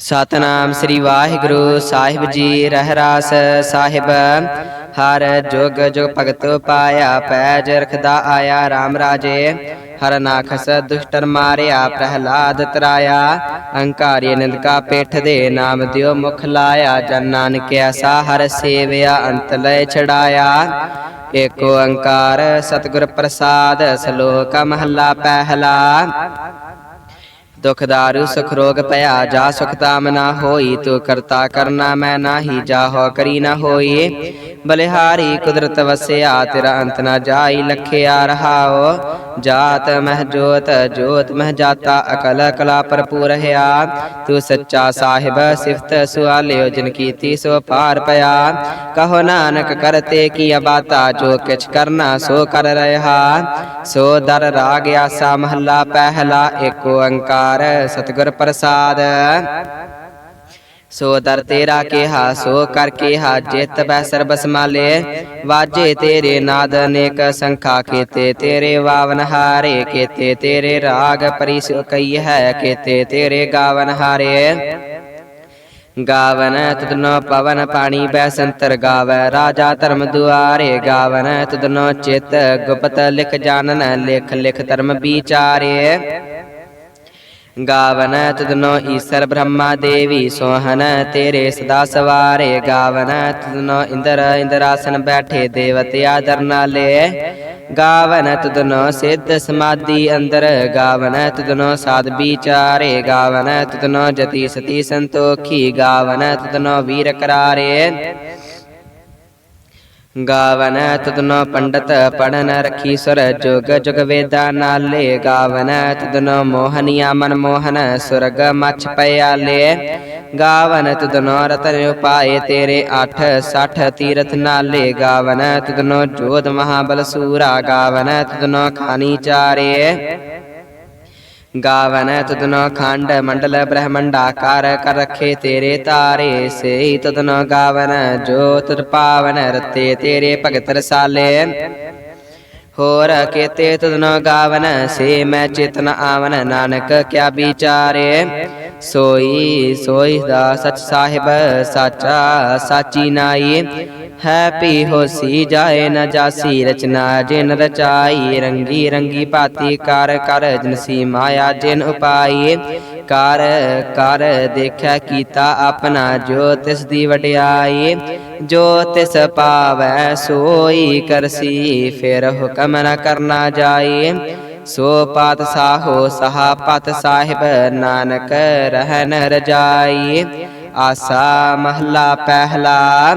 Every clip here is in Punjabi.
ਸਤਨਾਮ ਸ੍ਰੀ ਵਾਹਿਗੁਰੂ, ਸਾਹਿਬ ਜੀ ਰਹਿਰਾਸ ਸਾਹਿਬ। ਹਰ ਜੁਗ ਜੁਗ ਭਗਤ ਪਾਇਆ, ਪੈਜ ਰਖਦਾ ਆਇਆ RAM ਰਾਜੇ। ਹਰ ਨਾਖਸ ਦੁਸ਼ਟਰ ਮਾਰਿਆ, ਪ੍ਰਹਲਾਦ ਤਰਾਇਆ। ਅੰਕਾਰੀ ਨਿੰਦਕਾ ਪੇਠ ਦੇ ਨਾਮ ਦਿਓ ਮੁਖ ਲਾਇਆ। ਜਨ ਨਾਨਕ ਐਸਾ ਹਰ ਸੇਵਿਆ, ਅੰਤ ਲੈ ਛੜਾਇਆ ਏਕ ਓੰਕਾਰ ਸਤਿਗੁਰ ਪ੍ਰਸਾਦ, ਸ਼ਲੋਕ ਮਹੱਲਾ ਪਹਿਲਾ। ਦੁਖ ਦਾਰੂ ਸੁਖ ਰੋਗ ਭਇਆ ਜਾ ਸੁਖ ਤਾਮ ਨਾ ਹੋਈ, ਤੂੰ ਕਰਤਾ ਕਰਨਾ ਮੈਂ ਨਾਹੀ ਜਾਹੋ ਕਰੀ ਨਾ ਹੋਈ। ਬਲਿਹਾਰੀ ਕੁਦਰਤ ਵਸਿਆ, ਤੇਰਾ ਅੰਤ ਨਾ ਜਾਈ, ਲਖਿਆ ਰਹਾਓ। ਜਾਤ ਮਹਿ ਜੋਤ ਜੋਤ ਮਹਿ ਜਾਤਾ, ਅਕਲ ਕਲਾ ਭਰਪੂਰ ਹਿਆ ਤੂੰ ਸੱਚਾ ਸਾਹਿਬ, ਸਿਫਤ ਸੁਆਲਿਓ, ਜਿਨ ਕੀਤੀ ਸੋ ਪਾਰ ਪਿਆ। ਕਹੋ ਨਾਨਕ ਕਰਤੇ ਕੀ ਅਬਾਤਾ ਜੋ ਕਿਛ ਕਰਨਾ ਸੋ ਕਰ ਰਹਾ। ਸੋ ਦਰ ਰਾਗ ਆਸਾ ਮਹੱਲਾ ਪਹਿਲਾ, ਏਕ ਓੰਕਾਰ ਸਤਿਗੁਰ ਪ੍ਰਸਾਦ। ਸੋ ਦਰ ਤੇਰਾ ਕਿਹਾ, ਸੋ ਕਰ ਕਿਹਾ, ਜਿਤ ਬੈ ਸਰਬ ਸਮਾਲੇ ਵਾਜੇ ਤੇਰੇ ਨਾਦ ਅਨੇਕ ਸੰਖਾ ਕੀਤੇ, ਤੇਰੇ ਵਾਵਨ ਹਾਰੇ ਕੀਤੇ, ਤੇਰੇ ਰਾਗ ਪਰਿਸ ਕਈ ਹੈ ਕੀਤੇ, ਤੇਰੇ ਗਾਵਨ ਹਾਰੇ। ਗਾਵਨ ਤਦਨੋ ਪਵਨ ਪਾਣੀ ਬੈ ਸੰਤਰ ਗਾਵੈ, ਰਾਜਾ ਧਰਮ ਦੁਆਰੇ ਗਾਵਨ ਤਦਨੋ ਚਿਤ ਗੁਪਤ ਲਿਖ ਜਾਣਨ, ਲਿਖ ਲਿਖ ਧਰਮ ਵਿਚਾਰੇ। ਗਾਵਨ ਤਦਨੋ ਈਸਰ ਬ੍ਰਹਮਾ ਦੇਵੀ ਸੋਹਨ, ਤੇਰੇ ਸਦਾ ਸਵਾਰੇ ਗਾਵਨ ਤਦਨੋ ਇੰਦਰ, ਇੰਦਰਾਸਨ ਬੈਠੇ ਦੇਵਤੇ ਆਦਰ ਨਾਲੇ। ਗਾਵਨ ਤਦਨੋ ਸਿੱਧ ਸਮਾਧੀ ਅੰਦਰ, ਗਾਵਨ ਤਦਨੋ ਸਾਧ ਵਿਚਾਰੇ, ਗਾਵਨ ਤਦਨੋ ਜਤੀ ਸਤੀ ਸੰਤੋਖੀ, ਗਾਵਨ ਤਦਨੋ ਵੀਰ ਕਰਾਰੇ। ਗਾਵਨ ਤਦਨੋ ਪੰਡਤ ਪੜਨ ਰਖੀ ਸੁਰ ਜੁਗ ਜੁਗ ਵੇਦਾ ਨਾਲੇ ਗਾਵਨ ਤਦਨੋ ਮੋਹਨੀਆ ਮਨ ਮੋਹਨ ਸੁਰਗ ਮਛ ਪਿਆਲੇ ਗਾਵਨ ਤਦਨੋ ਰਤਨ ਉਪਾਏ ਤੇਰੇ 8 60 ਤੀਰਥ ਨਾਲੇ ਗਾਵਨ ਤਦਨੋ ਜੋਤ ਮਹਾਬਲ ਸੂਰਾ ਗਾਵਨ ਤਦਨੋ ਖਾਨੀ ਚਾਰੇ ਗਾਵਨ ਤਦਨੋ ਖੰਡ ਮੰਡਲ ਬ੍ਰਹਮੰਡਾਕਾਰ ਕਰ ਰਖੇ ਤੇਰੇ ਤਾਰੇ, ਸੇ ਤਦਨੋ ਗਾਵਨ ਜੋ ਤੁਰ ਪਾਵਨ ਰਤੇ ਤੇਰੇ ਭਗਤ ਰਸਾਲੇ। ਹੋਰ ਕੇਤੇ ਤਦਨੋ ਗਾਵਨ, ਸੇ ਮੈਂ ਚੇਤਨ ਆਵਨ। ਨਾਨਕ ਕਿਆ ਵਿਚਾਰੇ? ਸੋਈ ਸੋਈ ਦਾ ਸਚ ਸਾਹਿਬ, ਸਾਚਾ ਸਾਚੀ ਨਾਈ। ਹੈ ਪੀ ਹੋਸੀ ਜਾਏ ਨ ਜਾਸੀ, ਰਚਨਾ ਜਿਨ ਰਚਾਈ। ਰੰਗੀ ਰੰਗੀ ਭਾਤੀ ਕਰ ਕਰ ਜਨਸੀ ਮਾਇਆ ਜਿਨ ਉਪਾਈ। ਕਰ ਕਰ ਦੇਖਿਆ ਕੀਤਾ ਆਪਣਾ ਜੋ ਤਿਸ ਦੀ ਵਡਿਆਈ, ਜੋ ਤਿਸ ਪਾਵੈ ਸੋਈ ਕਰਸੀ, ਫਿਰ ਹੁਕਮ ਨ ਕਰਨਾ ਜਾਏ ਸੋ ਪਾਤ ਸਾਹੋ ਸਹਾ ਪਤ ਸਾਹਿਬ ਨਾਨਕ ਰਹਿਨ ਰਜਾਈ। ਆਸਾ ਮਹਲਾ ਪਹਿਲਾ।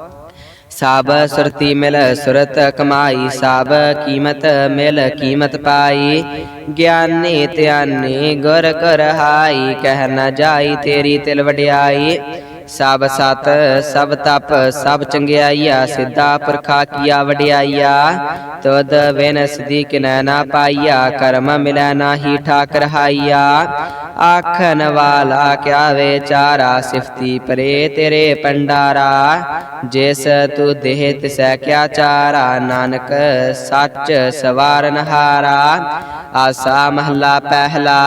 ਸਭ ਸੁਰਤੀ ਮਿਲ ਸੁਰਤ ਕਮਾਈ ਸਭ ਕੀਮਤ ਮਿਲ ਕੀਮਤ ਪਾਈ। ਗਿਆਨੀ ਧਿਆਨੀ ਗੁਰ ਕਰ ਹਾਈ, ਕਹਿ ਨਾ ਜਾਈ ਤੇਰੀ ਤਿਲ ਵਡਿਆਈ। ਸਭ ਸਤ, ਸਭ ਤਪ, ਸਭ ਚੰਗਿਆਈਆ, ਸਿੱਧਾ ਪੁਰਖਾ ਕੀਆ ਵਡਿਆਈਆ। ਤਦ ਵਿਨ ਸਦੀ ਕਿਨੈ ਨਾ ਪਾਈਆ, ਕਰਮ ਮਿਲੈ ਨਾਹੀ ਠਾਕ ਰਹਾਈਆ ਆਖਨ ਵਾਲਾ ਕਿਆ ਵਿਚਾਰਾ ਸਿਫਤੀ ਪਰੇ ਤੇਰੇ ਪੰਡਾਰਾ ਜਿਸ ਤੂੰ ਦੇਹ ਤਿਸੈ ਕਿਆ ਚਾਰਾ, ਨਾਨਕ ਸੱਚ ਸਵਾਰਨ ਹਾਰਾ। ਆਸਾ ਮਹਲਾ ਪਹਿਲਾ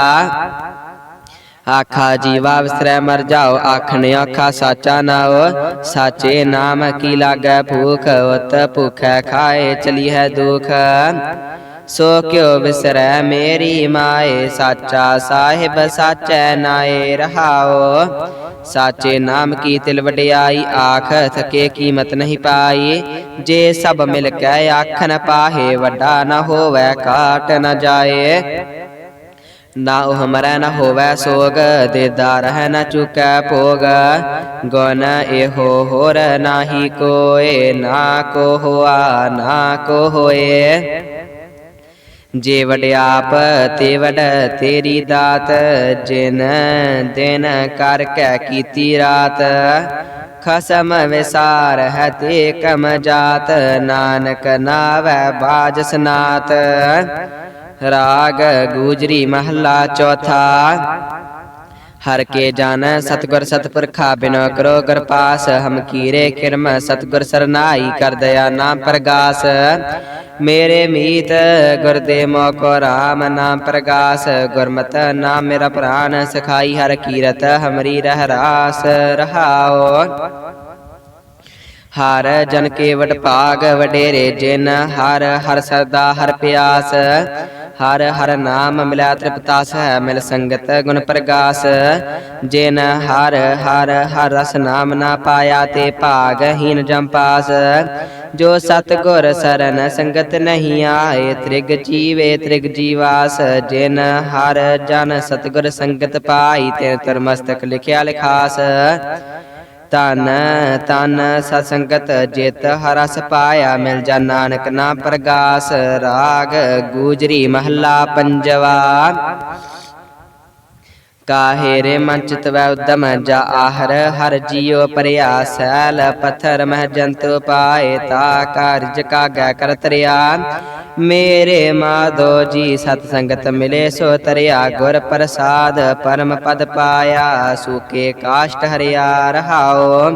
ਆਖਾ ਜੀਵਾ ਵਿਸਰੈ ਮਰ ਜਾਓ ਆਖਣ ਆਖਾ ਸਾਚਾ ਨਾਉ ਸਾਚੇ ਨਾਮ ਕੀ ਲਾਗੈ ਭੂਖ ਉਤ ਭੁਖੈ ਖਾਏ ਚਲੀ ਹੈ ਦੁਖ ਸੋ ਕਿਉ ਵਿਸਰੈ ਮੇਰੀ ਮਾਏ ਸਾਚਾ ਸਾਹਿਬ ਸਾਚੈ ਨਾਏ ਰਹਾਓ ਸਾਚੇ ਨਾਮ ਕੀ ਤਿਲ ਵਡਿਆਈ ਆਖ ਥਕੇ ਕੀਮਤ ਨਹੀਂ ਪਾਈ ਜੇ ਸਭ ਮਿਲ ਕੇ ਆਖਨ ਪਾਹੇ ਵੱਡਾ ਨ ਹੋਵੇ ਕਾਟ ਨ ਜਾਏ ਨਾ ਉਹ ਹਮਰੈ ਨ ਹੋਵੈ ਸੋਗ ਦੇਦਾ ਰਹਿ ਨਾ ਚੁਕੈ ਭੋਗ। ਗੁਣ ਇਹੋ ਹੋਰ ਨਾਹੀ ਕੋਏ, ਨਾ ਕੋ ਹੋਆ ਨਾ ਕੋ ਹੋਏ ਜੇ ਆਪ, ਤੇ ਵਡ ਤੇਰੀ ਦਾਤ। ਜਿਨ ਦਿਨ ਕਰ ਕੈ ਕੀਤੀ ਰਾਤ। ਖਸਮ ਵਿਸਾਰ ਹੈ ਤੇ ਕਮ ਜਾਤ। ਨਾਨਕ ਨਾਵੈ ਬਾਜ ਸਨਾਤ। ਰਾਗ ਗੂਜਰੀ ਮਹੱਲਾ ਚੌਥਾ। ਹਰ ਕੇ ਜਨ ਸਤਗੁਰ ਸਤਪੁਰਖਾ, ਬਿਨੋ ਕਰੋ ਕਿਰਪਾਸ ਹਮ ਕੀਰੇ ਕਿਰਮ, ਸਤਗੁਰ ਸਰਨਾਈ ਕਰ ਦਇਆ ਨਾਮ ਪ੍ਰਗਾਸ। ਮੇਰੇ ਮੀਤ ਗੁਰਦੇ ਮੋਕੋ ਰਾਮ ਨਾਮ ਪ੍ਰਗਾਸ। ਗੁਰਮਤ ਨਾਮ ਮੇਰਾ ਪ੍ਰਾਨ, ਸਖਾਈ ਹਰ ਕੀਰਤ, ਹਮਰੀ ਰਹਿ ਰਾਸ ਰਹਾਓ। ਹਰ ਜਨ ਕੇਵਟ ਵਡ ਭਾਗ ਵਡੇਰੇ ਜਿਨ, ਹਰ ਹਰ ਸਰਦਾ ਹਰ ਪਿਆਸ। ਹਰ ਹਰ ਨਾਮ ਮਿਲਿਆ ਤ੍ਰਿਪਤਾਸ ਹੈ ਮਿਲ ਸੰਗਤ ਗੁਣ ਪ੍ਰਗਾਸ। ਜਿਨ ਹਰ ਹਰ ਹਰ ਰਸ ਨਾਮ ਨਾ ਪਾਇਆ ਤੇ ਭਾਗਹੀਨ ਜਮ ਪਾਸ। ਜੋ ਸਤ ਗੁਰ ਸਰਨ ਸੰਗਤ ਨਹੀਂ ਆਏ, ਤ੍ਰਿਗ ਜੀਵੇ ਤ੍ਰਿਗ ਜੀਵਾਸ। ਜਿਨ ਹਰ ਜਨ ਸਤਗੁਰ ਸੰਗਤ ਪਾਈ ਤੇ ਤਰਮਸਤਕ ਲਿਖਿਆ ਲਿਖਾਸ। ਤਨ ਤਨ ਸਤਸੰਗਤ ਜਿਤ ਹਰਸ ਪਾਇਆ ਮਿਲ ਜਾ ਨਾਨਕ ਨਾ ਪ੍ਰਗਾਸ, ਰਾਗ ਗੂਜਰੀ ਮਹੱਲਾ ਪੰਜਵਾ। ਕਾਹੇ ਰੇ ਮਨ ਚਿਤ ਵੈ ਉਦਮ ਜਾ ਆਹਰ, ਹਰ ਜੀਉ ਪਰਿਆ ਸੈਲ ਪਥਰ ਮਹ ਜੰਤੁ ਪਾਏ ਤਾ ਕਾਰਜ ਕਾਗੈ ਕਰ ਤਰਿਆ। ਮੇਰੇ ਮਾਧੋ ਜੀ ਸਤ ਸੰਗਤ ਮਿਲੇ, ਸੋ ਤਰਿਆ ਗੁਰ ਪ੍ਰਸਾਦ, ਪਰਮ ਪਦ ਪਾਇਆ ਸੂਕੇ ਕਾਸ਼ਟ ਹਰਿਆ ਰਹਾਓ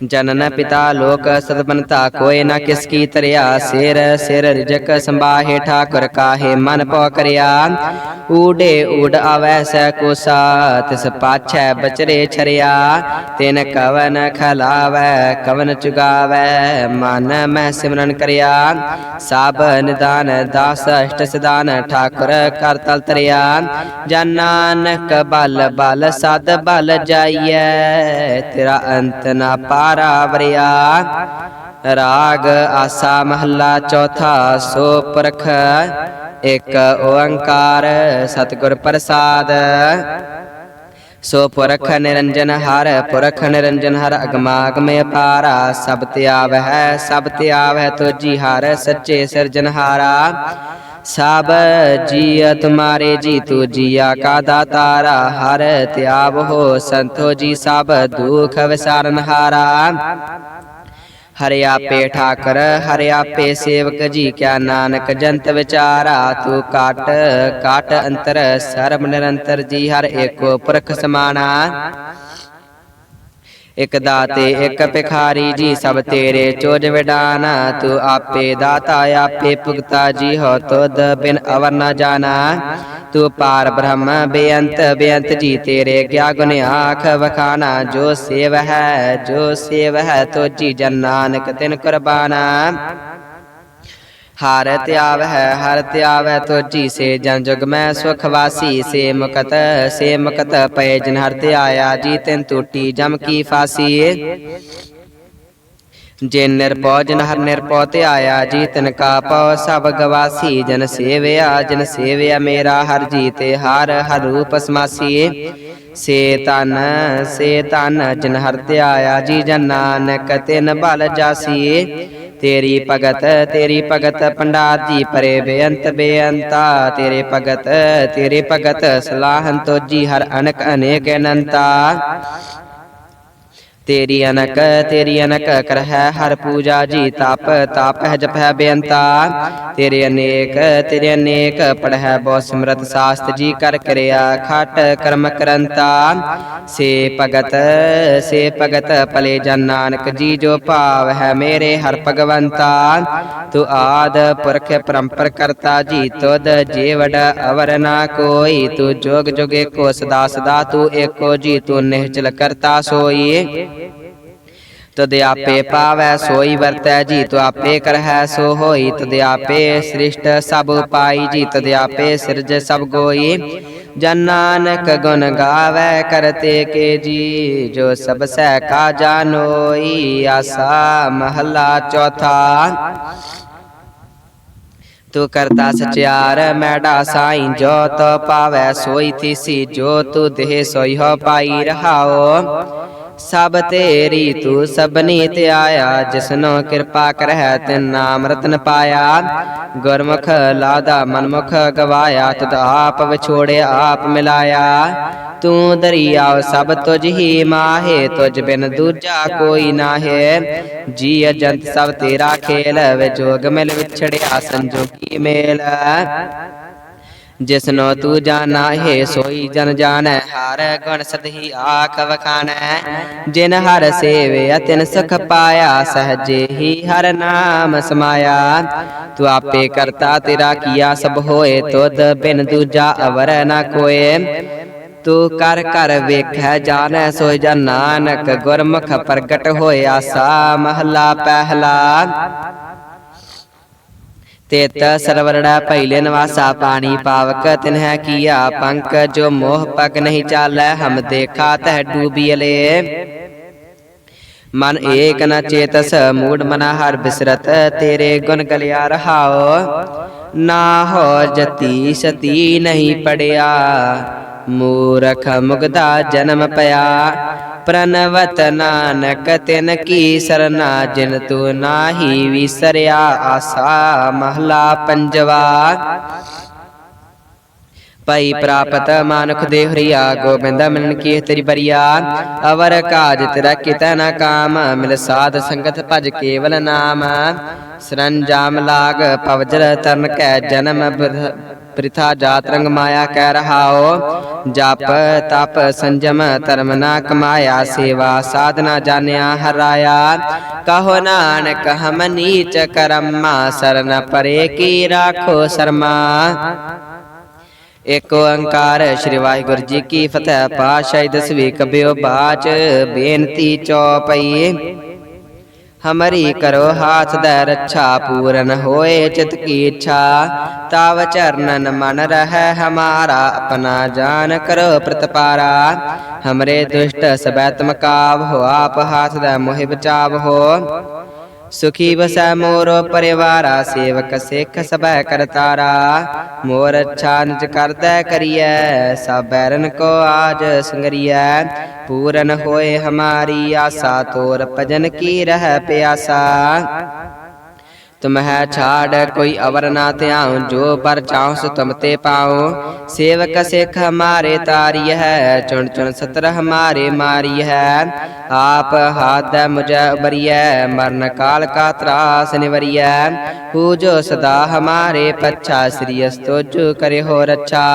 ਜਨਨ ਪਿਤਾ ਲੋਕ ਸਦਬਨਤਾ ਕੋਏ ਨਾ ਕਿਸ ਕੀ ਤਰਿਆ, ਸਿਰ ਸਿਰ ਰਿਜਕ ਸੰਭਾਹੇ, ਠਾਕੁਰ ਕਾਹੇ, ਮਨ ਪਉ ਕਰਿਆ। ਊਡੇ ਊਡ ਆਵੈ ਸੈ ਕੋਸਾ, ਤਿਸ ਪਾਛੈ ਬਚਰੇ ਛਰਿਆ। ਤਿਨ ਕਵਨ ਖਲਾਵੈ, ਕਵਨ ਚੁਗਾਵੈ, ਮਨ ਮੈਂ ਸਿਮਰਨ ਕਰਿਆ। ਸਭ ਨਿਦਾਨ ਦਾਸ ਅਸ਼ਟ ਸਿਦਾਨ ਠਾਕੁਰ ਕਰ ਤਲ ਤਰਿਆ। ਜਨ ਨਾਨਕ ਬਲ ਬਲ ਸਦ ਬਲ ਜਾਈਐ, ਤੇਰਾ ਅੰਤ ਨਾ ਪਾਰਾ ਵਰਿਆ। ਰਾਗ ਆਸਾ ਮਹੱਲਾ ਚੌਥਾ ਸੋ ਪੁਰਖ ਇਕ ਓੰਕਾਰ ਸਤਿਗੁਰ ਪ੍ਰਸਾਦ। ਸੋ ਪੁਰਖ ਨਿਰੰਜਨ ਹਰ, ਪੁਰਖ ਨਿਰੰਜਨ ਹਰ, ਅਗਮਾਗਮ ਅਪਾਰਾ। ਸਭ ਤੇ ਆਵਹਿ, ਸਭ ਤੇ ਆਵਹਿ ਤੋਜੀ ਹਰ, ਸੱਚੇ ਸਿਰਜਨਹਾਰਾ ਸਭ ਜੀ ਤੁਮਾਰੇ ਜੀ ਤੂ ਜੀਆ ਕਾ ਦਾਤਾਰਾ ਹਰ ਤਿਆਵ ਹੋ ਸੰਤੋ ਜੀ ਸਭ ਦੁਖ ਵਿਸਾਰਨ ਹਾਰਾ। ਹਰਿ ਆਪੇ ਠਾਕਰ, ਹਰਿ ਆਪੇ ਸੇਵਕ ਜੀ, ਕਿਆ ਨਾਨਕ ਜੰਤ ਵਿਚਾਰਾ। ਤੂੰ ਕਾਟ ਕਾਟ ਅੰਤਰ, ਸਰਬ ਨਿਰੰਤਰ ਜੀ, ਹਰ ਏਕੋ ਪੁਰਖ ਸਮਾਨਾ ਇਕ ਦਾਤੇ, ਇਕ ਭਿਖਾਰੀ ਜੀ, ਸਭ ਤੇਰੇ ਚੋਜ ਵਿਡਾਨਾ। ਤੂੰ ਆਪੇ ਦਾਤਾ, ਆਪੇ ਭੁਗਤਾ ਜੀ, ਹੋ ਤੁਧ ਬਿਨ ਅਵਰ ਨਾ ਜਾਣਾ। ਤੂੰ ਪਾਰ ਬ੍ਰਹਮ, ਬੇਅੰਤ ਬੇਅੰਤ ਜੀ, ਤੇਰੇ ਕਿਆ ਗੁਣ ਆਖ ਵਖਾਣਾ ਜੋ ਸੇਵ ਹੈ, ਜੋ ਸੇਵ ਹੈ ਤੋ ਜੀ ਜਨ ਨਾਨਕ ਤਿਨ ਕੁਰਬਾਨਾ। ਹਰ ਤਿਆਵ ਹੈ ਹਰ ਤਿਆਵ ਹੈ ਤੋ ਜੀ ਸੇ ਜਨ ਜੁਗ ਮੈਂ ਸੁਖ ਵਾਸੀ ਸੇ ਮੁਕਤ ਸੇ ਮੁਕਤ ਪਏ ਜਿਨ ਹਰ ਤੇ ਆਇਆ ਜੀ ਤਿਨ ਟੂਟੀ ਜਮ ਕੀ ਫਾਸੀ। ਜਿਨ ਨਿਰਪਉ ਜਿਨ ਹਰ ਨਿਰਪਉ ਤੇ ਆਇਆ ਜੀ ਤਿਨ ਕਾ ਪਉ ਸਭ ਗਵਾਸੀ। ਜਨ ਸੇਵਿਆ ਜਨ ਸੇਵਿਆ ਮੇਰਾ ਹਰ ਜੀ ਤੇ ਹਰ ਹਰ ਰੂਪ ਸਮਾਸੀ। ਸੇ ਤਨ ਸੇ ਤਨ ਜਿਨ ਹਰ ਤੇ ਆਇਆ ਜੀ ਜਨ ਨਾਨਕ ਤਿਨ ਬਲ ਜਾਸੀ। ਤੇਰੀ ਭਗਤ ਤੇਰੀ ਭਗਤ ਪੰਡਾਤ ਜੀ ਪਰੇ ਬੇਅੰਤ, ਬੇਅੰਤਾ। ਤੇਰੇ ਭਗਤ ਤੇਰੇ ਭਗਤ ਸਲਾਹਨ ਤੋਜੀ ਹਰ ਅਨਕ ਅਨੇਕ ਅਨੰਤਾ। ਤੇਰੀ ਅਨਕ ਤੇਰੀ ਅਨਕ ਕਰਹਿ, ਹਰ ਪੂਜਾ ਜੀ ਤਪ ਤਪ ਹੈ ਜਪ ਹੈ ਬੇਅੰਤਾ। ਤੇਰੇ ਅਨੇਕ ਤੇਰੇ ਅਨੇਕ ਪੜਹਿ ਬਹੁ ਸਿਮਰਤ ਸਾਸਤ ਜੀ ਕਰ ਕਰਿਆ, ਖਟ ਕਰਮ ਕਰੰਤਾ। ਸੇ ਭਗਤ ਸੇ ਭਗਤ ਭਲੇ ਜਨ ਨਾਨਕ ਜੀ ਜੋ ਭਾਵ ਹੈ ਮੇਰੇ ਹਰ ਭਗਵੰਤਾ। ਤੂੰ ਆਦ ਪੁਰਖ ਪਰੰਪਰ ਕਰਤਾ ਜੀ, ਤੁਧ ਜੀਵੜ ਅਵਰ ਨਾ ਕੋਈ। ਤੂੰ ਜੋਗ ਜੁਗੇ ਕੋ ਸਦਾ ਸਦਾ ਤੂੰ ਏਕੋ ਜੀ, ਤੂੰ ਨਿਹਚਲ ਕਰਤਾ ਸੋਈ। ਤਦ ਆਪੇ ਪਾਵੈ, ਸੋਈ ਵਰਤੈ ਜੀ ਤੂੰ ਆਪੇ ਕਰਹਿ, ਸੋ ਹੋਈ ਤਦ ਆਪੇ ਸ੍ਰਿਸ਼ਟ ਸਭ ਪਾਈ ਜੀ ਤਦ ਆਪੇ ਸਿਰਜ ਸਭ ਗੋਈ। ਜਨ ਨਾਨਕ ਗੁਣ ਗਾਵੈ, ਕਰਤੇ ਕੇ ਜੀ, ਜੋ ਸਭ ਸਹਿ ਕਾ ਜਾਨੋਈ ਆਸਾ ਮਹੱਲਾ ਚੌਥਾ। ਤੂੰ ਕਰਤਾ ਸਚਿਆਰ, ਮੈਡਾ ਸਾਈਂ, ਜੋ ਤੋ ਪਾਵੈ, ਸੋਈ ਥੀਸੀ ਜੋ ਤੂ ਦੇਹ ਸੋਈ ਹੋ ਪਾਈ ਰਹਾਓ। ਸਭ ਤੇਰੀ ਤੂੰ ਸਭਨੀ ਤੇ ਆਇਆ, ਜਿਸਨੋ ਕਿਰਪਾ ਕਰਹਿ ਤਿਨ ਨਾਮ ਰਤਨ ਪਾਇਆ। ਗੁਰਮੁਖ ਲਾਦਾ ਮਨਮੁਖ ਗਵਾਇਆ ਤਦ ਆਪ ਵਿਛੋੜਿਆ, ਆਪ ਮਿਲਾਇਆ। ਤੂੰ ਦਰਿਆਵ ਸਭ ਤੁਝ ਹੀ ਮਾਹੇ, ਤੁਝ ਬਿਨ ਦੂਜਾ ਕੋਈ ਨਾਹੇ। ਜੀ ਅਜੰਤ ਸਭ ਤੇਰਾ ਖੇਲ, ਵਿਜੋਗ ਮਿਲ ਵਿਛੜਿਆ, ਸੰਜੋਗੀ ਮੇਲ। ਜਿਸਨੋ ਤੂੰ ਜਾਣਾ ਹੈ ਸੋਈ ਜਨ ਜਾਣੈ, ਹਰ ਗੁਣ ਸਦਹੀ ਆਖ ਵਖਾਣੈ ਜਿਨ ਹਰ ਸੇਵਿਆ ਤਿਨ ਸੁਖ ਪਾਇਆ, ਸਹਜੇ ਹੀ ਹਰ ਨਾਮ ਸਮਾਇਆ। ਤੂੰ ਆਪੇ ਕਰਤਾ ਤੇਰਾ ਕੀਆ ਸਭ ਹੋਏ, ਤੁਧ ਬਿਨ ਦੂਜਾ ਅਵਰ ਨਾ ਕੋਏ। ਤੂੰ ਕਰ ਕਰ ਵੇਖੈ ਜਾਣੈ, ਸੋਈ ਜਨ ਨਾਨਕ ਗੁਰਮੁਖ ਪ੍ਰਗਟ ਹੋਇਆ, ਸਾ ਮਹਲਾ ਪਹਿਲਾ। ਤੇਤ ਸਰਵਰੜਾ ਪਹਿਲੇ ਨਿਵਾਸਾ ਪਾਣੀ ਪਾਵਕ ਤਿਨਹਿ ਕੀਆ ਪੰਕ ਜੋ ਮੋਹ ਪਕ ਨਹੀਂ ਚਾਲੈ ਹਮ ਦੇਖਾ ਤਹ ਡੂਬੀਲੇ ਮਨ ਏਕ ਨ ਚੇਤਸ ਮੂੜ ਮਨਾ ਹਰ ਬਿਸਰਤ ਤੇਰੇ ਗੁਣ ਗਲਿਆ ਰਹਾਓ। ਨਾ ਹੋ ਜਤੀ ਸਤੀ ਨਹੀਂ ਪੜਿਆ। ਮੂਰਖ ਮੁਗਦਾ ਜਨਮ ਪਿਆ। ਪ੍ਰਨਵਤ ਨਾਨਕ ਤਿਨ ਕੀ ਸਰਨਾ, ਜਿਨ ਤੂੰ ਨਾਹੀ ਵਿਸਰਿਆ ਆਸਾ ਮਹਲਾ ਪੰਜਵਾ। ਪਈ ਪ੍ਰਾਪਤ ਮਾਨੁਖ ਦੇ ਹਰੀਆ, ਗੋਬਿੰਦ ਮਿਲਨ ਕੀ ਤੇਰੀ ਬਰੀਆ। ਅਵਰ ਕਾਜ ਤੇਰਾ ਕਿਤੈ ਨਾ ਕਾਮ, ਮਿਲ ਸਾਧ ਸੰਗਤ ਭਜ ਕੇਵਲ ਨਾਮ। ਸਰੰਜਾਮ ਲਾਗ ਪਵਜਰ ਤਰਨ ਕੈ ਜਨਮ ਪ੍ਰਿਥਾ ਜਾਤ ਰੰਗ ਮਾਇਆ ਕਹਿ ਰਹਾਓ। ਜਪ, ਤਪ, ਸੰਜਮ, ਧਰਮ ਨਾ ਕਮਾਇਆ, ਸੇਵਾ, ਸਾਧਨਾ ਜਾਣਿਆ, ਹਰਾਇਆ। ਕਹੋ ਨਾਨਕ, ਹਮ ਨੀਚ ਕਰਮਾ, ਸਰਨ ਪਰੇ ਕੀ ਰਾਖੋ ਸ਼ਰਮਾ। ਏਕ ਓੰਕਾਰ, ਸ੍ਰੀ ਵਾਹਿਗੁਰੂ ਜੀ ਕੀ ਫਤਿਹ। ਪਾਤਸ਼ਾਹੀ ਦਸਵੀਂ ਕਬਿਓ ਬਾਚ, ਬੇਨਤੀ ਚੌਪਈ। ਹਮਰੀ ਕਰੋ ਹਾਥ ਦਾ ਰੱਛਾ ਪੂਰਨ ਹੋਏ ਚਿਤ ਕੀ ਇੱਛਾ ਤਾਵ ਚਰਨਨ ਮਨ ਰਹਿ ਹਮਾਰਾ ਆਪਣਾ ਜਾਨ ਕਰੋ ਪ੍ਰਤਪਾਰਾ ਹਮਰੇ ਦੁਸ਼ਟ ਸਬੈ ਤੁਮ ਕਾਬ ਹੋ ਆਪ ਹਾਥ ਦਾ ਮੋਹਿ ਬਚਾਵ ਹੋ ਸੁਖੀ ਬਸੈ ਮੋਰੋ ਪਰਿਵਾਰਾ ਸੇਵਕ ਸਿੱਖ ਸਭੈ ਕਰਤਾਰਾ ਮੋਰ ਅੱਛਾ ਨਿਜ ਕਰਦਾ ਕਰੀਐ ਸਭ ਬੈਰਨ ਕੋ ਆਜ ਸੰਗਰੀਐ ਪੂਰਨ ਹੋਏ ਹਮਾਰੀ ਆਸਾ ਤੋਰ ਭਜਨ ਕੀ ਰਹਿ ਪਿਆਸਾ ਤੁਮਹਿ ਛਾੜ ਕੋਈ ਅਵਰ ਨਾ ਧਿਆਉ, ਜੋ ਪਰ ਚਾਉ ਸੋ ਤੁਮ ਤੇ ਪਾਉ ਸੇਵਕ ਸਿੱਖ ਹਮਾਰੇ ਤਾਰੀ ਹੈ ਚੁਣ ਚੁਣ ਸਤਰ ਹਮਾਰੇ ਮਾਰੀ ਹੈ ਆਪ ਹਾਥ ਮੁਝੈ ਉਬਰੀਐ ਮਰਨ ਕਾਲ ਕਾ ਤਰਾਸ ਨਿਵਰੀਐ। ਹੂ ਜੋ ਸਦਾ ਹਮਾਰੇ ਪੱਛਾ, ਸ੍ਰੀ ਅਸਤੋ ਕਰੇ ਹੋ ਰੱਛਾ।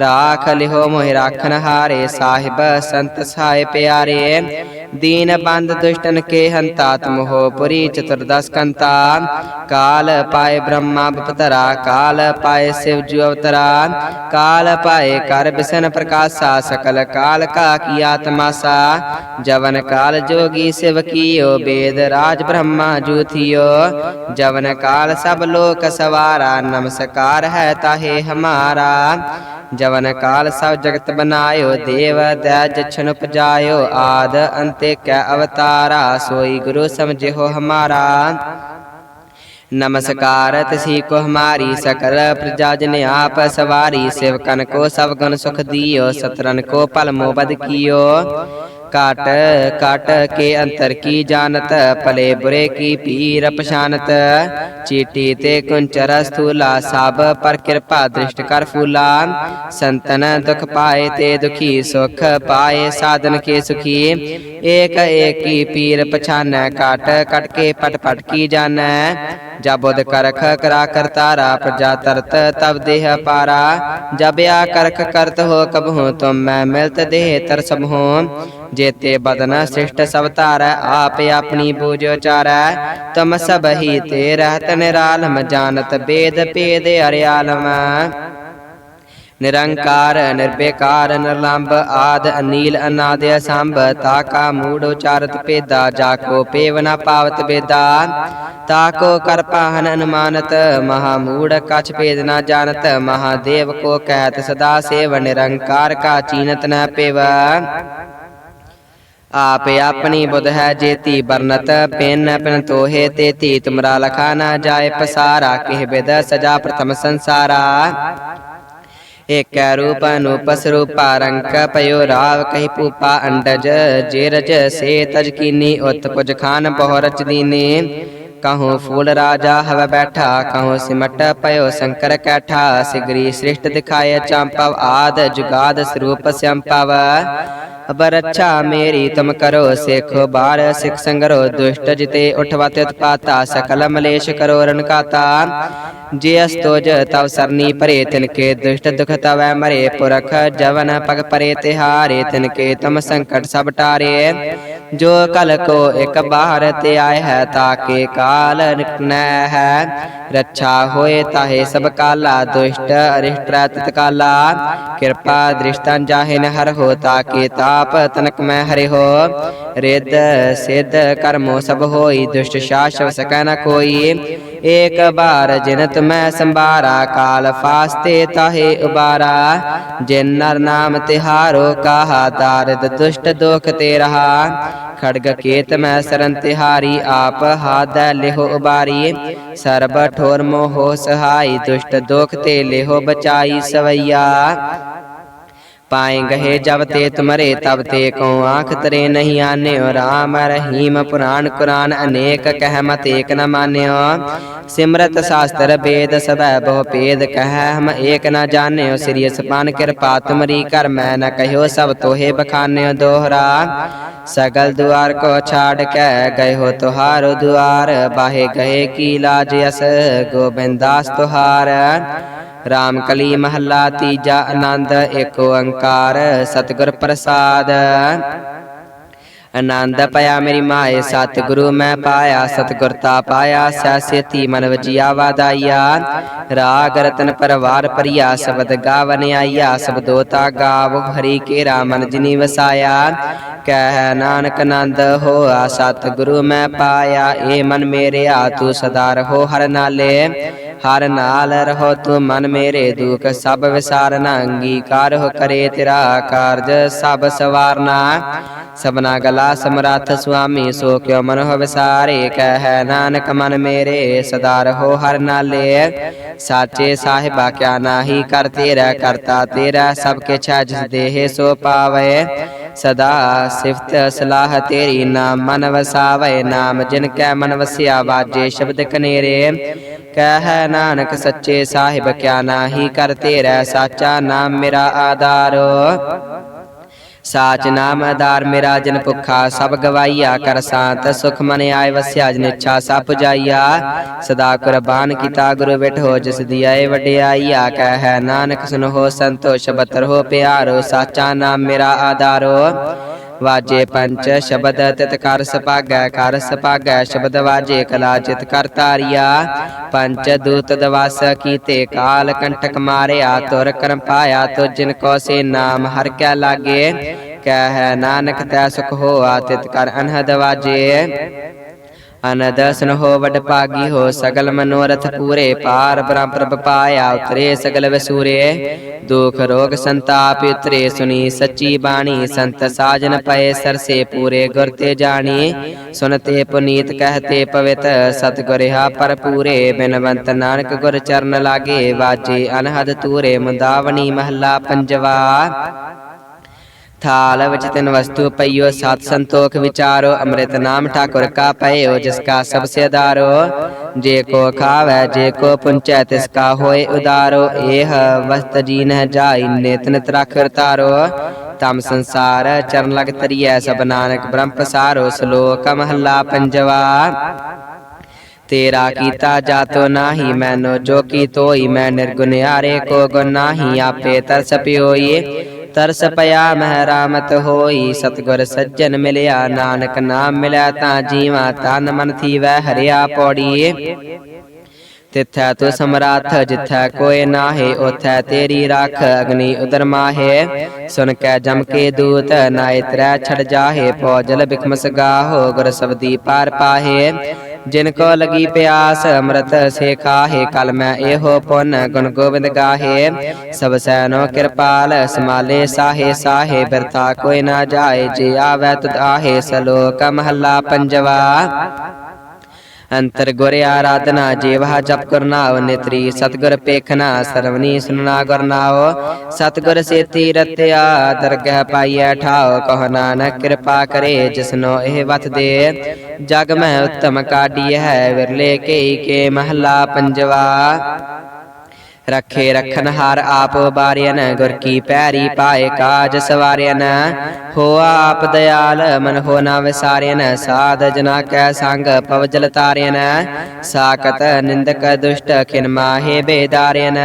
ਰਾਖ ਲਿਹੋ ਮੋਹਿ ਰਾਖਨ ਹਾਰੇ, ਸਾਹਿਬ ਸੰਤ ਸਹਾਇ ਪਿਆਰੇ। ਦੀਨ ਬੰਦ ਦੁਸ਼ਟਨ ਕੇ ਹੰਤਾ ਤੁਮ ਹੋ ਪੁਰੀ ਚਤੁਰਦਸ ਕੰਤਾ ਕਾਲ ਪਾਏ ਬ੍ਰਹਮਾ ਬਪਤਰਾ ਕਾਲ ਪਾਏ ਸਿਵ ਜੂ ਅਵਤਰਾ ਕਾਲ ਪਾਏ ਕਰ ਬਿਸਨ ਪ੍ਰਕਾਸ਼ਾ ਸਕਲ ਕਾਲ ਕਾ ਕੀ ਆਤਮਾਸਾ ਜਵਨ ਕਾਲ ਜੋਗੀ ਸਿਵ ਕੀਓ ਬੇਦ ਰਾਜ ਬ੍ਰਹਮਾ ਜੂਥਿਓ ਜਵਨ ਕਾਲ ਸਭ ਲੋਕ ਸਵਾਰਾ ਨਮਸਕਾਰ ਹੈ ਤਾਹੇ ਹਮਾਰਾ ਜਵਨ ਕਾਲ ਸਭ ਜਗਤ ਬਨਾਇਓ ਦੇਵ ਦਇ ਜਛਨ ਉਪਜਾਇਓ ਆਦ ਅੰਤੇ ਕੈ ਅਵਤਾਰਾ ਸੋਈ ਗੁਰੂ ਸਮਝਿਓ ਹਮਾਰਾ नमस्कार तसी को हमारी सकल प्रजा जन आप सवारी सेवकन को सब गण सुख दियो सतरन को पल मोबद कियो کاٹ کاٹ کے انتر کی جانت پلے برے کی پیر پشانت چیٹی تے کنچرس تھولا ساب پر کرپا درشت کر فولا سنتن دکھ پائے تے دکھی سکھ پائے سادن کے سکھی ایک ایک کی پیر پچھان کاٹ کٹ کے پٹ پٹ کی جان جب اد کرک کرا کر تارا پرجا ترت تب دیہ پارا جب یا کرک کرت ہو کب ہوں تم میں ملت دیہ تر سب ہوں ਜੇਤੇ ਬਦਨ ਸਿਸ਼ਟ ਸਭ ਧਾਰੈ ਆਪ ਆਪਣੀ ਬੂਝ ਉਚਾਰੈ। ਤਮ ਸਭ ਹੀ ਤੇ ਰਹਿਤ ਨਿਰਾਲਮ, ਜਾਣਤ ਬੇਦ ਭੇਦ ਅਰਿਆਲਮ। ਨਿਰੰਕਾਰ, ਨਿਰਬੇਕਾਰ ਨਿਰਲੰਭ ਆਦ, ਅਨੀਲ, ਅਨਾਦ, ਅਸੰਭ, ਤਾ ਕਾ ਮੂੜ ਉਚਾਰਤ ਪੇਦਾ ਜਾ ਕੋ ਪੇਵ ਨ ਪਾਵਤ ਬੇਦਾ। ਤਾ ਕੋ ਕਰਪਾਹਨ ਅਨੁਮਾਨਤ, ਮਹਾ ਮੂੜ ਕਛ ਭੇਦ ਨ ਜਾਣਤ ਮਹਾਦੇਵ ਕੋ ਕਹਿਤ ਸਦਾ ਸੇਵ, ਨਿਰੰਕਾਰ ਕਾ ਨ ਪੇਵਾ। ਆਪ ਆਪਣੀ ਬੁਧ ਹੈ ਜੇਤੀ ਬਰਨਤ, ਪਿਨ ਪਿਨ ਤੋਹੇ ਤੇਤੀ ਤੁਮਰਾ ਲਖਾ ਨਾ ਜਾਏ, ਪਸਾਰਾ ਕਿਹ ਬਿਦ ਸਜਾ ਪ੍ਰਥਮ ਸੰਸਾਰਾ। ਏਕੈ ਰੂਪ ਅਨੂਪ ਸਰੂਪਾ ਰੰਕ ਪਯੋ ਰਾਵ ਕਹਿ ਪੂਪਾ ਅੰਡਜ ਜੇ ਰਜ ਸੇ ਤਜ ਕੀਨੀ ਉਤ ਕੁਜ ਖਾਨ ਬਹੁ ਰਚ ਦੀਨੇ। ਕਹੂੰ ਫੂਲ ਰਾਜਾ ਹਵ ਬੈਠਾ, ਕਹੂੰ ਸਿਮਟ ਪਇਓ ਸ਼ੰਕਰ ਕੈਠਾ, ਸਿਗਰੀ ਸ੍ਰਿਸ਼ਟ ਦਿਖਾਏ ਚੰਪਵ ਆਦ ਜੁਗਾਦ ਸਰੂਪ ਸੰਪਵ ਅਬਰ ਅੱਛਾ ਮੇਰੀ ਤੁਮ ਕਰੋ ਸੇਖੋ, ਬਾਰ ਸਿਖ ਸੰਗਰੋ ਦੁਸ਼ਟ, ਜਿਤੇ ਉਠਵਤ ਉਤਪਾਤਾ, ਸਕਲ ਮਲੇਸ਼ ਕਰੋ ਰਣਕਾਤਾ। ਜੇ ਅਸਤੋਜ ਤਵ ਸਰਨੀ ਪਰੇ ਤਿਨਕੇ ਦੁਸ਼ਟ ਦੁਖ ਤਵੈ ਮਰੇ ਪੁਰਖ, ਜਵਨ ਪਗ ਪਰੇ ਤਿਹਾਰੇ ਤਿਨਕੇ ਤਮ ਸੰਕਟ ਸਭ ਟਾਰੇ। ਜੋ ਕਲ ਕੋ ਇਕ ਬਾਹਰ ਤੇ ਆਏ ਹੈ ਤਾਕੇ ਕਾਲ ਨਿਕਨੈ ਹੈ। ਰੱਛਾ ਹੋਏ ਤਾਹੇ ਸਭ ਕਾਲਾ, ਦੁਸ਼ਟ ਅਰਿਸ਼ਟ ਤਤ ਕਾਲਾ। ਕਿਰਪਾ ਦ੍ਰਿਸ਼ਟੰ ਜਾਹਿਨ ਹਰ ਹੋ ਤਾਕੇ ਤਾਪ ਤਨਕ ਮੈਂ ਹਰਿ ਹੋ। ਰਿੱਧ ਸਿੱਧ ਕਰਮੋ ਸਭ ਹੋਈ, ਦੁਸ਼ਟ ਸ਼ਾਸਵ ਸਕੈ ਨ ਏਕ ਬਾਰ ਜਿਨਤ ਮੈਂ ਸੰਭਾਰਾ, ਕਾਲ ਫਾਸਤੇ ਤਾਹੇ ਉਬਾਰਾ। ਜਿਨ ਨਰ ਨਾਮ ਤਿਹਾਰੋ, ਕਾਹਾ ਦਾਰਿਦ ਦੁਸ਼ਟ ਦੁਖ ਤੇ ਰਹਾ। ਖੜਗ ਕੇਤ ਮੈਂ ਸਰਨ ਤਿਹਾਰੀ, ਆਪ ਹਾਦੈ ਲਿਹੋ ਉਬਾਰੀ। ਸਰਬ ਠੋਰ ਮੋਹ ਸਹਾਈ, ਦੁਸ਼ਟ ਦੁਖ ਤੇ ਲਿਹੋ ਬਚਾਈ ਸਵਈਆ। ਪਾਏ ਗਏ ਜਬ ਤੇ ਤੁਮਰੇ, ਤਬ ਤੇ ਕੋ ਆਂਖ ਤਰੇ ਨਹੀਂ ਆਨਿਓ ਰਾਮ ਰਹੀਮ ਪੁਰਾਨ ਕੁਰਾਨ, ਅਨੇਕ ਕਹਿ ਮਤ ਏਕ ਨ ਮਾਨਿਓ। ਸਿਮਰਤ ਸ਼ਾਸਤਰ ਵੇਦ ਸਭੈ ਬਹੁ ਭੇਦ ਕਹਿ, ਹਮ ਏਕ ਨ ਜਾਣਿਓ। ਸ੍ਰੀ ਸਪਾਨ ਕਿਰਪਾ ਤੁਮਰੀ ਕਰ ਮੈਂ ਨ ਕਹਿਓ, ਸਭ ਤੋਹੇ ਬਖਾਨਿਓ ਦੋਹਰਾ। ਸਗਲ ਦੁਆਰ ਕੋ ਛਾੜ ਕੇ ਗਏ ਹੋ ਤੁਹਾਰੋ ਦੁਆਰ, ਬਾਹੇ ਗਏ ਕੀ ਲਾਜ ਅਸ ਗੋਬਿੰਦਾਸ ਤੁਹਾਰ। ਰਾਮ ਕਲੀ ਮਹੱਲਾ ਤੀਜਾ ਆਨੰਦ ਏਕ ਓੰਕਾਰ, ਸਤਿਗੁਰ ਪ੍ਰਸਾਦ। ਆਨੰਦ ਪਿਆ ਮੇਰੀ ਮਾਏ, ਸਤਿਗੁਰੂ ਮੈਂ ਪਾਇਆ ਸਤਿਗੁਰਤਾ ਪਾਇਆ ਸੈਸੇਤੀ ਮਨ ਵਜੀਆ ਵਾਦਾਈਆ ਰਾਗ ਰਤਨ ਪਰਵਾਰ ਪਰਿਆ ਸ਼ਬਦ ਗਾਵਨ ਆਈਆ ਸ਼ਬਦੋਤਾ ਗਾਵ, ਹਰੀ ਕੇ ਰਾਮਨ ਜਿਨੀ ਵਸਾਇਆ। ਕਹਿ ਨਾਨਕ ਨੰਦ ਹੋਆ, ਸਤਿਗੁਰੂ ਮੈਂ ਪਾਇਆ, ਏ ਮਨ ਮੇਰੇ ਆ ਤੂੰ ਸਦਾ ਰਹੋ ਹਰ ਨਾਲੇ। ਹਰ ਨਾਲ ਰਹੋ ਤੂੰ ਮਨ ਮੇਰੇ ਦੁਖ, ਸਭ ਵਿਸਾਰਨਾ ਅੰਗੀਕਾਰ ਹੋ ਕਰੇ ਤੇਰਾ ਕਾਰਜ, ਸਭ ਸਵਾਰਨਾ। ਸਬਨਾ ਗਲਾ ਸਮਰੱਥ ਸੁਆਮੀ ਸੋ ਕਿਉ ਮਨ ਹੋ ਵਿਸਾਰੇ ਕਹਿ, ਨਾਨਕ ਮਨ ਮੇਰੇ ਸਦਾ ਰਹੋ ਹਰ ਨਾਲੇ। ਸਾਚੇ ਸਾਹਿਬਾ ਕਿਆ ਨਾਹੀ ਕਰ ਤੇਰਾ ਕਰਤਾ, ਤੇਰਾ ਸਭ ਕੇ ਛਾ ਜਿਸ ਦੇਹ ਸੋ ਪਾਵੇ। ਸਦਾ ਸਿਫਤ ਸਲਾਹ ਤੇਰੀ ਨਾਮ ਮਨ ਵਸਾਵੇ, ਨਾਮ ਜਿਨ ਕੈ ਮਨ ਵਸਿਆ ਵਾਜੇ ਸ਼ਬਦ ਕਨੇਰੇ। ਕਹਿ, ਨਾਨਕ ਸੱਚੇ ਸਾਹਿਬ ਕਿਆ ਨਾਹੀ ਕਰ ਤੇਰਾ, ਸਾਚਾ ਨਾਮ ਮੇਰਾ ਆਧਾਰੋ। ਸਾਚ ਨਾਮ ਆਧਾਰ ਮੇਰਾ ਜਨ ਭੁਖਾ, ਸਭ ਗਵਾਈਆ ਕਰ ਸਾਤ, ਸੁਖ ਮਨ ਆਏ ਵਸਿਆ ਜਨ ਇੱਛਾ, ਸਭ ਪੁਜਾਈਆ ਸਦਾ ਕੁਰਬਾਨ ਕੀਤਾ ਗੁਰੂ ਬਿਠੋ, ਜਿਸ ਦੀ ਆਏ ਵਡਿਆਈਆ। ਕਹਿ ਨਾਨਕ ਸੁਨੋ, ਸੰਤੋਸ਼ ਬਤਰ ਹੋ ਪਿਆਰੋ, ਸਾਚਾ ਨਾਮ ਮੇਰਾ ਆਧਾਰੋ। ਵਾਜੇ ਪੰਚ ਸ਼ਬਦ ਤਿਤ ਕਰ ਸਪਾਗੈ ਕਰ ਸਪਾਗੈ ਸ਼ਬਦ ਵਾਜੇ ਕਲਾ ਚਿਤ ਕਰ ਤਾਰਿਆ ਪੰਚ ਦੂਤ ਦਵਾਸ ਕੀਤੇ ਕਾਲ ਕੰਟਕ ਮਾਰਿਆ ਤੁਰ ਕਰਮ ਪਾਇਆ ਤੋ ਜਿਨ ਕੋ ਸੇ ਨਾਮ ਹਰ ਕੈ ਲਾਗੇ ਕਹਿ ਨਾਨਕ ਤੈ ਸੁਖ ਹੋਆ ਤਿਤ ਕਰ ਅਨਹਦ ਵਾਜੇ ਅਨਦਸਨ ਹੋ ਵਡ ਭਾਗੀ ਹੋ ਸਗਲ ਮਨੋਰਥ ਪੂਰੇ ਪਾਰ ਬ੍ਰਹਮ ਪ੍ਰਭ ਪਾਇਆ ਉਤਰੇ ਸਗਲ ਵਸੂਰੇ। ਦੁਖ ਰੋਗ ਸੰਤਾਪ ਉਤਰੇ ਸੁਣੀ ਸੱਚੀ ਬਾਣੀ ਸੰਤ ਸਾਜਨ ਪਏ ਸਰਸੇ ਪੂਰੇ ਗੁਰ ਤੇ ਜਾਣੀ। ਸੁਨਤੇ ਪੁਨੀਤ ਕਹਤੇ ਪਵਿੱਤ ਸਤਿਗੁਰਿਹਾ ਪਰ ਪੂਰੇ ਬਿਨਵੰਤ ਨਾਨਕ ਗੁਰ ਚਰਨ ਲਾਗੇ। ਵਾਜੇ ਅਨਹਦ ਤੂਰੇ ਮੁੰਦਾਵਣੀ ਮਹੱਲਾ ਪੰਜਵਾ। ਥਾਲ ਵਿੱਚ ਤਿੰਨ ਵਸਤੂ ਪਈਓ, ਸਤ ਸੰਤੋਖ ਵਿਚਾਰੋ, ਅੰਮ੍ਰਿਤ ਨਾਮ ਠਾਕੁਰ ਕਾ ਪਇਓ ਜਿਸ ਕਾ ਸਭ ਸੇ ਆਧਾਰੋ ਜੇ ਕੋ ਖਾਵੈ, ਜੇ ਕੋ ਪੁੰਚੈ, ਤਿਸ ਕਾ ਹੋਏ ਉਦਾਰੋ। ਇਹ ਵਸਤ ਜੀਨ ਹੈ ਤਮ ਸੰਸਾਰ ਚਰਨ ਲਗ ਤਰੀਐ, ਸਭ ਨਾਨਕ ਬ੍ਰਹਮ ਪਸਾਰੋ। ਸ਼ਲੋਕ ਮਹੱਲਾ ਪੰਜਵਾ, ਤੇਰਾ ਕੀਤਾ ਜਾਤੋ ਨਾਹੀ, ਮੈਨੋ ਜੋ ਕੀ ਤੋਈ, ਮੈਂ ਨਿਰਗੁਨਿਆਰੇ ਕੋ ਗੁਣ ਆਪੇ ਤਰਸ ਪਿਓਈ। ਤਰਸ ਪਿਆ ਮਹਿ ਰਾਮਤ ਹੋਈ ਸਤਗੁਰ ਸੱਜਣ ਮਿਲਿਆ ਨਾਨਕ ਨਾਮ ਮਿਲਿਆ ਤਾਂ ਜੀਵਾ ਤਨ ਮਨ ਥੀਵੈ ਹਰਿਆ ਪੌੜੀ ਤਿਥੈ ਤੂ ਸਮਰਾਥ ਜਿਥੈ ਕੋਏ ਨਾਹੇ ਉਥੈ ਤੇਰੀ ਰਾਖ ਅਗਨੀ ਉਦਰ ਮਾਹੇ। ਸੁਨ ਕੈ ਜਮ ਕੇ ਦੂਤ ਨਾਇ ਤਰੈ ਛੜ ਜਾਹੇ ਪੌਜਲ ਬਿਖਮਸ ਗਾਹੋ ਗੁਰ ਸਬਦੀ ਪਾਰ ਪਾਹੇ। ਜਿਨ ਕੋ ਲਗੀ ਪਿਆਸ, ਅੰਮ੍ਰਿਤ ਸੇ ਖਾਹੇ ਕਲ ਮੈਂ ਇਹੋ ਪੁੰਨ ਗੁਣ ਗੋਬਿੰਦ ਗਾਹੇ। ਸਭ ਸੈਨੋ ਕਿਰਪਾਲ, ਸਮਾਲੇ ਸਾਹੇ ਸਾਹੇ, ਬਿਰਥਾ ਕੋਈ ਨਾ ਜਾਏ, ਜੇ ਆਵੈ ਤੁਧ ਆਹੇ, ਸਲੋਕ ਮਹੱਲਾ ਪੰਜਵਾ। ਅੰਤਰ ਗੁਰ ਆਰਾਧਨਾ ਜੀਵਹਾ ਜਪ ਕਰਨਾਉ ਨਿਤਰੀ ਸਤਗੁਰ ਪੇਖਣਾ ਸਰਵਨੀ ਸੁਨਣਾ ਗੁਰਨਾਉ ਸਤਗੁਰ ਸੇਤੀ ਰਤਿਆ ਦਰਗਹ ਪਾਈਐ ਠਾਉ, ਕਹ ਨਾਨਕ ਕਿਰਪਾ ਕਰੇ ਜਿਸਨੋ ਇਹ ਵਤ ਦੇ। ਜਗ ਮਹਿ ਉਤਮ ਕਾਢੀ ਹੈ ਵਿਰਲੇ ਕੇਈ ਕੇ ਮਹਲਾ ਪੰਜਵਾ। ਰੱਖੇ ਰਖਨ ਹਾਰ ਆਪ ਬਾਰਿਆਨ ਗੁਰ ਕੀ ਪੈਰੀ ਪਾਏ ਕਾਜ ਸਵਾਰਿਆਨ ਹੋ ਆਪ ਦਿਆਲ, ਮਨ ਹੋ ਨਾ ਵਿਸਾਰਿਆਨ ਸਾਧ ਜਨਾ ਕੈ ਸੰਗ ਪਵਜਲ ਤਾਰਿਆਨ ਸਾਕਤ ਨਿੰਦਕ ਦੁਸ਼ਟ ਖਿਨ ਮਾਹੇ ਬੇਦਾਰਿਆਨ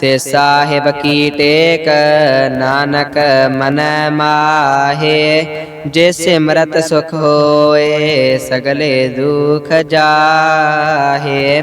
ਤੇ ਸਾਹਿਬ ਕੀ ਟੇਕ, ਨਾਨਕ ਮਨ ਮਾਹੇ। ਜੇ ਸਿਮਰਤ ਸੁਖ ਹੋਏ, ਸਗਲੇ ਦੁਖ ਜਾਹੇ।